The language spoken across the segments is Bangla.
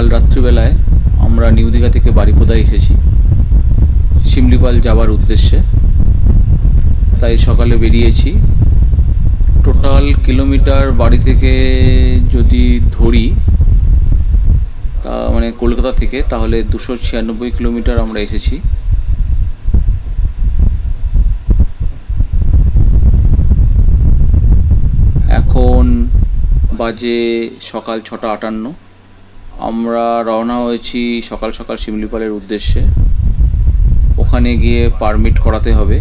কাল রাত্রিবেলায় আমরা নিউ দীঘা থেকে বাড়িপোদায় এসেছি। শিমলিপাল যাওয়ার উদ্দেশ্যে। তাই সকালে বেরিয়েছি। টোটাল কিলোমিটার বাড়ি থেকে যদি ধরি, তা মানে কলকাতা থেকে, তাহলে দুশো ছিয়ানব্বই কিলোমিটার আমরা এসেছি। এখন বাজে সকাল ছটা আটান্ন। আমরা রওনা হয়েছি সকাল সকাল শিমলিপালের উদ্দেশ্যে। ওখানে গিয়ে পারমিট করাতে হবে।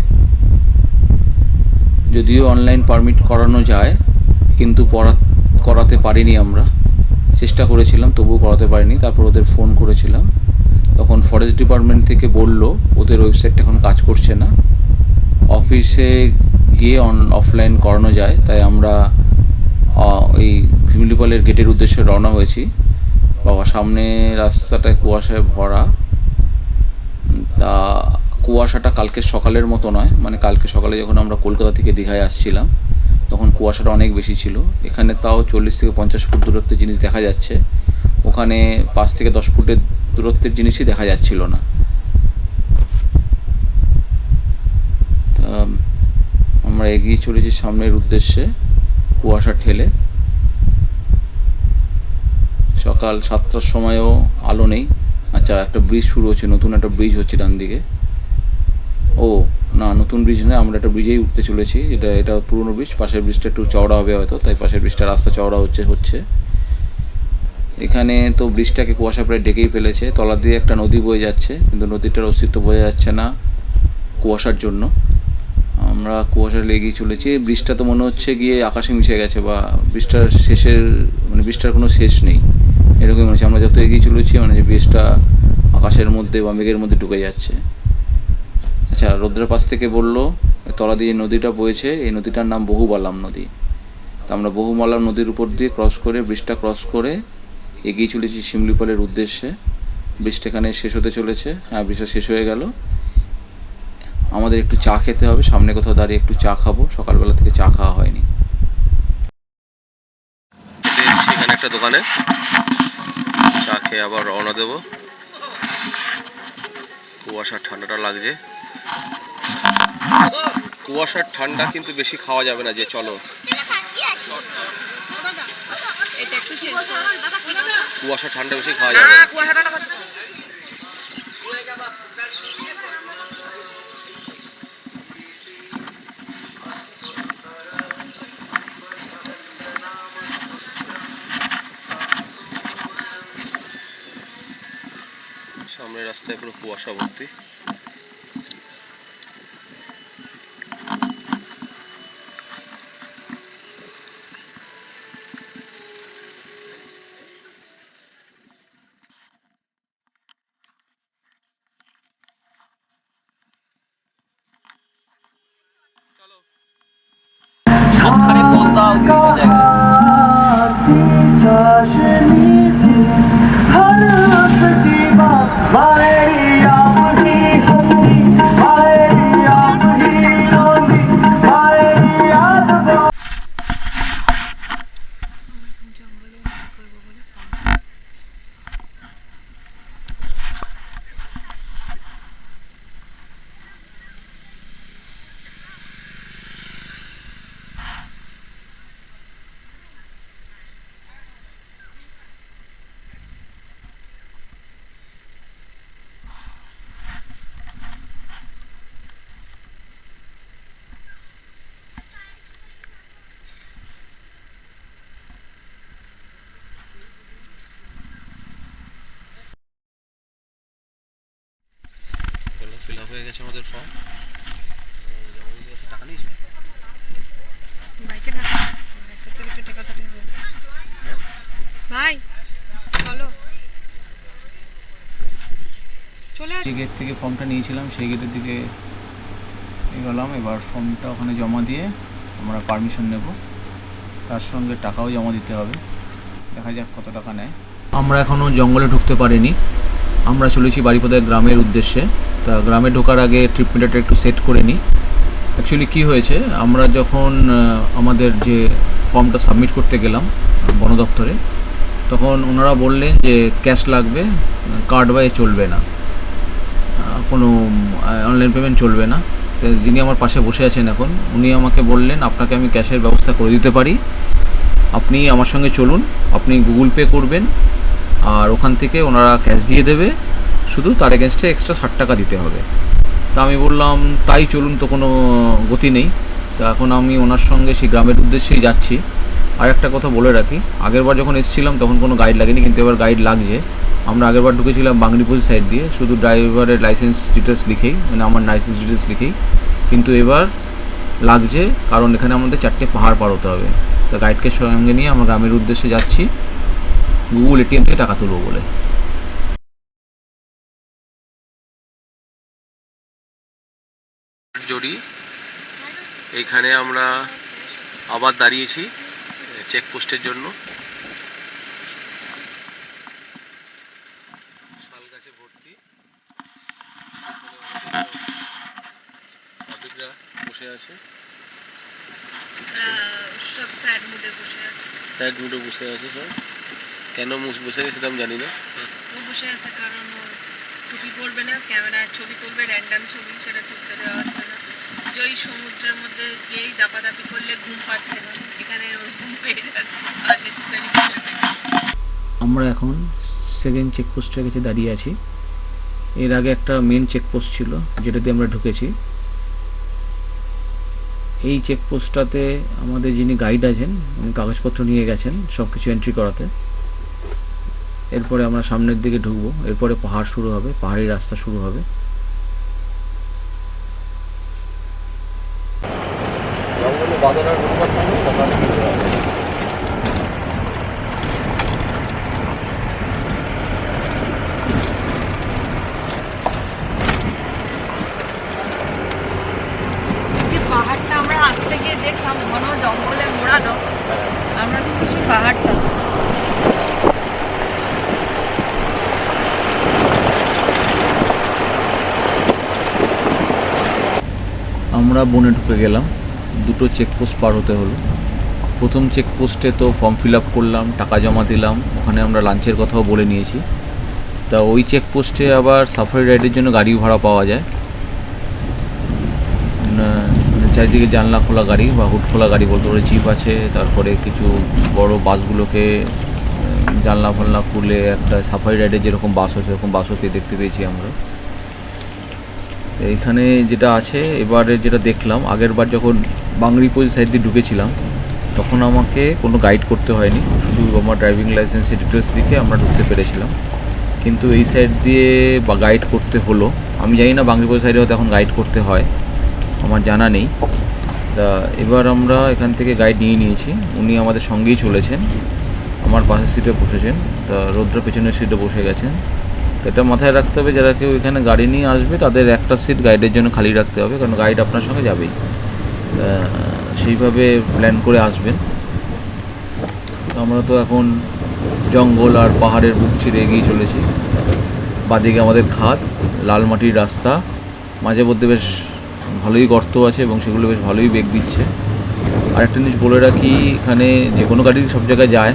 যদিও অনলাইন পারমিট করানো যায় কিন্তু পড়া করাতে পারিনি আমরা। চেষ্টা করেছিলাম তবুও করাতে পারিনি। তারপর ওদের ফোন করেছিলাম। তখন ফরেস্ট ডিপার্টমেন্ট থেকে বলল ওদের ওয়েবসাইটটা এখন কাজ করছে না। অফিসে গিয়ে অন অফলাইন করানো যায়। তাই আমরা আহ, ওই শিমলিপালের গেটের উদ্দেশ্যে রওনা হয়েছি। সামনে রাস্তাটায় কুয়াশায় ভরা। তা কুয়াশাটা কালকে সকালের মতো নয় মানে কালকে সকালে যখন আমরা কলকাতা থেকে দীঘায় আসছিলাম, তখন কুয়াশাটা অনেক বেশি ছিল। এখানে তাও চল্লিশ থেকে পঞ্চাশ ফুট দূরত্বের জিনিস দেখা যাচ্ছে। ওখানে পাঁচ থেকে দশ ফুটের দূরত্বের জিনিসই দেখা যাচ্ছিল না। আমরা এগিয়ে চলেছি সামনের উদ্দেশ্যে কুয়াশা ঠেলে। সকাল সাতটার সময়ও আলো নেই। আচ্ছা একটা ব্রিজ শুরু হচ্ছে, নতুন একটা ব্রিজ হচ্ছে ডান দিকে। ও, না, নতুন ব্রিজ নয়, আমরা একটা ব্রিজেই উঠতে চলেছি এটা এটা পুরনো ব্রিজ পাশের ব্রিজটা একটু চওড়া হবে হয়তো, তাই পাশের ব্রিজটা রাস্তা চওড়া হচ্ছে হচ্ছে। এখানে তো ব্রিজটাকে কুয়াশা প্রায় ডেকেই ফেলেছে, তলা দিয়ে একটা নদী বয়ে যাচ্ছে, কিন্তু নদীটার অস্তিত্ব বোঝা যাচ্ছে না কুয়াশার জন্য। আমরা কুয়াশা লেগেই চলেছি ব্রিজটা তো মনে হচ্ছে গিয়ে আকাশে মিশে গেছে, বা ব্রিজটার শেষের মানে ব্রিজটার কোনো শেষ নেই। এরকমই মনে হচ্ছে। আমরা যত এগিয়ে চলেছি মানে যে ব্রিজটা আকাশের মধ্যে বা মেঘের মধ্যে ঢুকে যাচ্ছে। আচ্ছা রৌদ্রের পাশ থেকে বলল, তলা দিয়ে নদীটা বয়েছে, এই নদীটার নাম বহুবালাম নদী। তা আমরা বহুমালাম নদীর উপর দিয়ে ক্রস করে ব্রিজটা ক্রস করে এগিয়ে চলেছি শিমলিপালের উদ্দেশ্যে। ব্রিজটা এখানে শেষ হতে চলেছে। হ্যাঁ ব্রিজটা শেষ হয়ে গেল। আমাদের একটু চা খেতে হবে, সামনে কোথাও দাঁড়িয়ে একটু চা খাব। সকালবেলা থেকে চা খাওয়া হয়নি। একটা দোকানে। খেয়ে আবার রওনা দেব। কুয়াশার ঠান্ডাটা লাগছে। কুয়াশার ঠান্ডা কিন্তু বেশি খাওয়া যাবে না যে চলো। কুয়াশার ঠান্ডা বেশি খাওয়া যাবে রাস্তায় পুরো কুয়াশা ভর্তি? হয়ে গেছে আমাদের ফর্ম টাকা নিয়েছো? বাইকে ঢাকা বাইকে থেকে একটু টাকা কাটে ভাই চলো। চলে যে গেট থেকে ফর্মটা নিয়েছিলাম সেই গেটের দিকে এগোলাম। এবার ফর্মটা ওখানে জমা দিয়ে আমরা পারমিশন নেব। তার সঙ্গে টাকাও জমা দিতে হবে। দেখা যাক কত টাকা নেয়। আমরা এখনও জঙ্গলে ঢুকতে পারিনি। আমরা চলেছি বাড়িপদায় গ্রামের উদ্দেশ্যে। তা গ্রামে ঢোকার আগে ট্রিপ মিটারটা একটু সেট করে নিই। অ্যাকচুয়ালি কী হয়েছে, আমরা যখন আমাদের যে ফর্মটা সাবমিট করতে গেলাম, বন দপ্তরে, তখন ওনারা বললেন যে ক্যাশ লাগবে, কার্ড বাই চলবে না। কোনো অনলাইন পেমেন্ট চলবে না। যিনি আমার পাশে বসে আছেন এখন, উনি আমাকে বললেন, আপনাকে আমি ক্যাশের ব্যবস্থা করে দিতে পারি। আপনি আমার সঙ্গে চলুন, আপনি গুগল পে করবেন, আর ওখান থেকে ওনারা ক্যাশ দিয়ে দেবে। শুধু তার এগেনস্টে এক্সট্রা ষাট টাকা দিতে হবে। তা আমি বললাম, তাই চলুন তো কোনো গতি নেই। তো এখন আমি ওনার সঙ্গে সেই গ্রামের উদ্দেশ্যেই যাচ্ছি। আর একটা কথা বলে রাখি আগেরবার যখন এসেছিলাম তখন কোনো গাইড লাগেনি, কিন্তু এবার গাইড লাগছে। আমরা আগেরবার ঢুকেছিলাম বাংলিপুর সাইড দিয়ে, শুধু ড্রাইভারের লাইসেন্স ডিটেলস লিখেই মানে আমার লাইসেন্স ডিটেলস লিখেই। কিন্তু এবার লাগছে, কারণ এখানে আমাদের চারটে পাহাড় পার হতে হবে। তো গাইডকে সঙ্গে নিয়ে আমরা গ্রামের উদ্দেশ্যে যাচ্ছি। গুগল এটিএম থেকে টাকা তুলবো বলে। এইখানে আমরা আবার দাঁড়িয়েছি চেকপোস্টের জন্য। শাল গাছে ভর্তি। পাবলিকরা বসে আছে। সব স্যাড মুডে বসে আছে। স্যাড মুডে বসে আছে সব। কেন বসে আমি জানি না। ও বসে আছে কারণ ও টুপি পরবে না ক্যামেরা ছবি তুলবে র্যান্ডাম ছবি সেটা তুলতে দেওয়া হচ্ছে না সমুদ্রের মধ্যে গিয়েই দাপাদাপি করলে ঘুম পাচ্ছে না। এখানে ঘুম পেয়ে যাচ্ছে আমরা এখন সেকেন্ড চেকপোস্টের কাছে দাঁড়িয়ে আছি। এর আগে একটা মেন চেকপোস্ট ছিল যেটা দিয়ে আমরা ঢুকেছি। এই চেকপোস্টটাতে আমাদের যিনি গাইড আছেন, উনি কাগজপত্র নিয়ে গেছেন সব কিছু এন্ট্রি করাতে। এরপরে আমরা সামনের দিকে ঢুকবো, এরপরে পাহাড় শুরু হবে, পাহাড়ি রাস্তা শুরু হবে। যে পাহাড়টা আমরা আসতে গিয়ে দেখলাম ঘন জঙ্গলে মোড়ানো আমরা সেই পাহাড়টা আমরা বনে ঢুকে গেলাম। দুটো চেকপোস্ট পার হতে হলো। প্রথম চেকপোস্টে তো ফর্ম ফিল আপ করলাম, টাকা জমা দিলাম, ওখানে আমরা লাঞ্চের কথাও বলে নিয়েছি। তা ওই চেকপোস্টে আবার সাফারি রাইডের জন্য গাড়ি ভাড়া পাওয়া যায়। মানে চারিদিকে জানলা খোলা গাড়ি বা হুট খোলা গাড়ি বলতে পারে জিপ আছে, তারপরে কিছু বড় বাসগুলোকে জানলা ফালনা খুলে একটা সাফারি রাইডের যেরকম বাস হয়, সেরকম বাসও দেখতে পেয়েছি আমরা। এইখানে যেটা আছে, এবারে যেটা দেখলাম, আগের বার যখন বাংরিপোজ সাইড দিয়ে ঢুকেছিলাম, তখন আমাকে কোনো গাইড করতে হয়নি, শুধু আমার ড্রাইভিং লাইসেন্সের ডিটেলস লিখে আমরা ঢুকতে পেরেছিলাম। কিন্তু এই সাইড দিয়ে বা গাইড করতে হলো। আমি জানি না বাংরিপোজ সাইডে হয়তো এখন গাইড করতে হয়, আমার জানা নেই। তা এবার আমরা এখান থেকে গাইড নিয়ে নিয়েছি। উনি আমাদের সঙ্গেই চলেছেন, আমার পাশের সিটে বসেছেন, তা রৌদ্র পেছনের সিটে বসে গেছেন। তো এটা মাথায় রাখতে হবে, যারা কেউ এখানে গাড়ি নিয়ে আসবে, তাদের একটা সিট গাইডের জন্য খালি রাখতে হবে, কারণ গাইড আপনার সঙ্গে যাবেই। সেইভাবে প্ল্যান করে আসবেন। আমরা তো এখন জঙ্গল আর পাহাড়ের বুক ছিঁড়ে এগিয়ে চলেছি। বাদিকে আমাদের খাদ লাল মাটির রাস্তা। মাঝে মধ্যে বেশ ভালোই গর্ত আছে এবং সেগুলো বেশ ভালোই বেগ দিচ্ছে। আর একটা জিনিস বলে রাখি, এখানে যে কোনো গাড়ি সব জায়গায় যায়।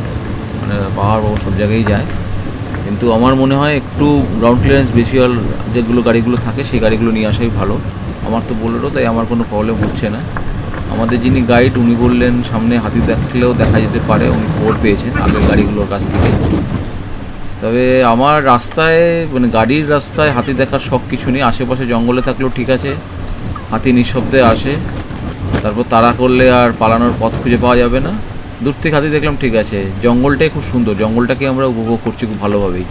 মানে পাহাড় সব জায়গায় যায়। কিন্তু আমার মনে হয় একটু গ্রাউন্ড ক্লিয়ারেন্স বেশি হল যেগুলো গাড়িগুলো থাকে, সেই গাড়িগুলো নিয়ে আসাই ভালো। আমার তো বলল তাই আমার কোনো প্রবলেম হচ্ছে না। আমাদের যিনি গাইড উনি বললেন সামনে হাতি দেখলেও দেখা যেতে পারে, উনি খবর পেয়েছেন আগের গাড়িগুলোর কাছ থেকে। তবে আমার রাস্তায় মানে গাড়ির রাস্তায় হাতি দেখার শখ কিছু নেই। আশেপাশে জঙ্গলে থাকলেও ঠিক আছে, হাতি নিঃশব্দে আসে। তারপর তাড়া করলে আর পালানোর পথ খুঁজে পাওয়া যাবে না। দূর থেকে হাতি দেখলাম ঠিক আছে। জঙ্গলটাই খুব সুন্দর। জঙ্গলটাকে আমরা উপভোগ করছি খুব ভালোভাবেই।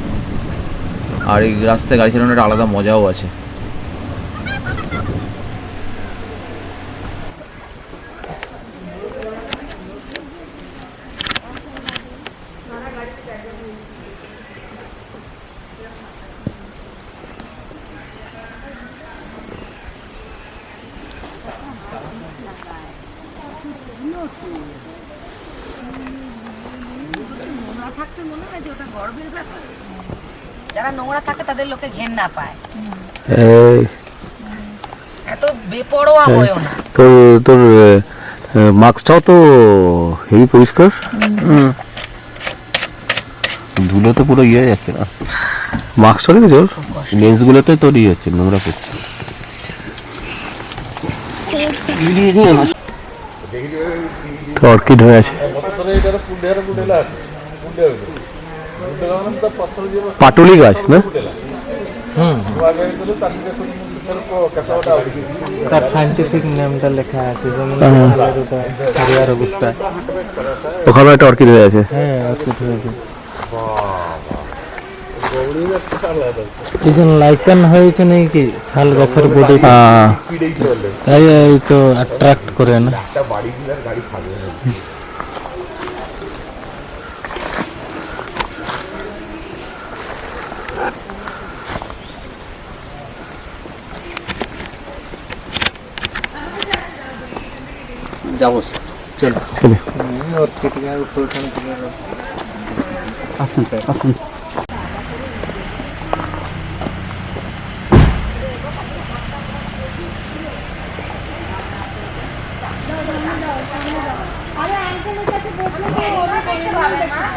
আর এই রাস্তায় গাড়ি চালানোর একটা আলাদা মজাও আছে নোংরা থাকতে মনে হয় যে ওটা গর্বের ব্যাপার? যারা নোংরা থাকে তাদের লোকে ঘেন্না পায়। এত বেপরোয়া হয়েও না। তোর তোর মাস্কটাও তো হেভি পরিষ্কার। ধুলো তো পুরো ইয়ে যাচ্ছে না। মাস্ক সরে গেছে ওর লেন্সগুলোতে তোর ইয়ে হচ্ছে নোংরা করছে। অর্কিড হয়ে আছে। পাটুলি গাছ না? তার সাইন্টিফিক নেমটা লেখা আছে যেমন হারিয়ার অবস্থা। ওখানে একটা অর্কিড হয়ে আছে। হ্যাঁ অর্কিড হয়েছে এই যে লাইকান হয়েছে নাকি? শাল গাছের বডি আহ, এই এই তো অ্যাট্রাক্ট করে না। অর্কিড গাছ উপর থেকে